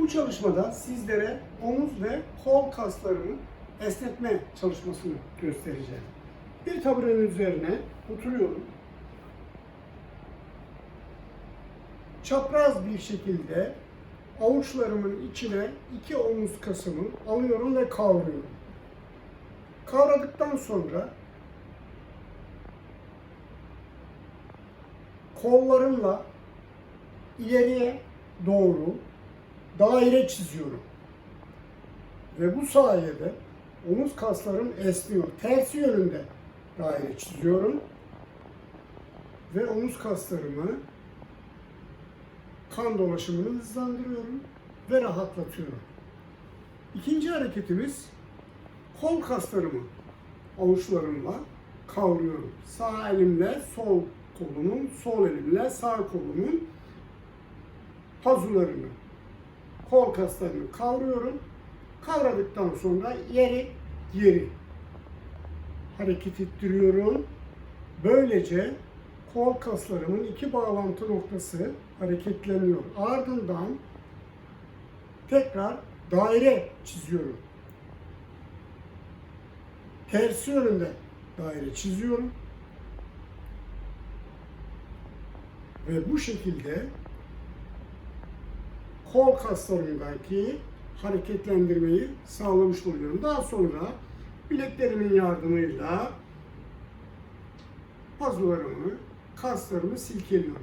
Bu çalışmada sizlere omuz ve kol kaslarının esnetme çalışmasını göstereceğim. Bir taburenin üzerine oturuyorum. Çapraz bir şekilde avuçlarımın içine iki omuz kasımı alıyorum ve kavruyorum. Kavradıktan sonra kollarımla ileriye doğru daire çiziyorum. Ve bu sayede omuz kaslarım esniyor. Tersi yönünde daire çiziyorum. Ve omuz kaslarımı kan dolaşımını hızlandırıyorum ve rahatlatıyorum. İkinci hareketimiz kol kaslarımı avuçlarımla kavruyorum. Sağ elimle sol kolumun, sol elimle sağ kolumun pazularını, kol kaslarını kavruyorum. Kavradıktan sonra yeri geri hareket ettiriyorum. Böylece kol kaslarımın iki bağlantı noktası hareketleniyor. Ardından tekrar daire çiziyorum. Tersi yönünde daire çiziyorum. Ve bu şekilde kol kaslarındaki hareketlendirmeyi sağlamış oluyorum. Daha sonra bileklerimin yardımıyla pazularımı, kaslarımı silkeliyorum.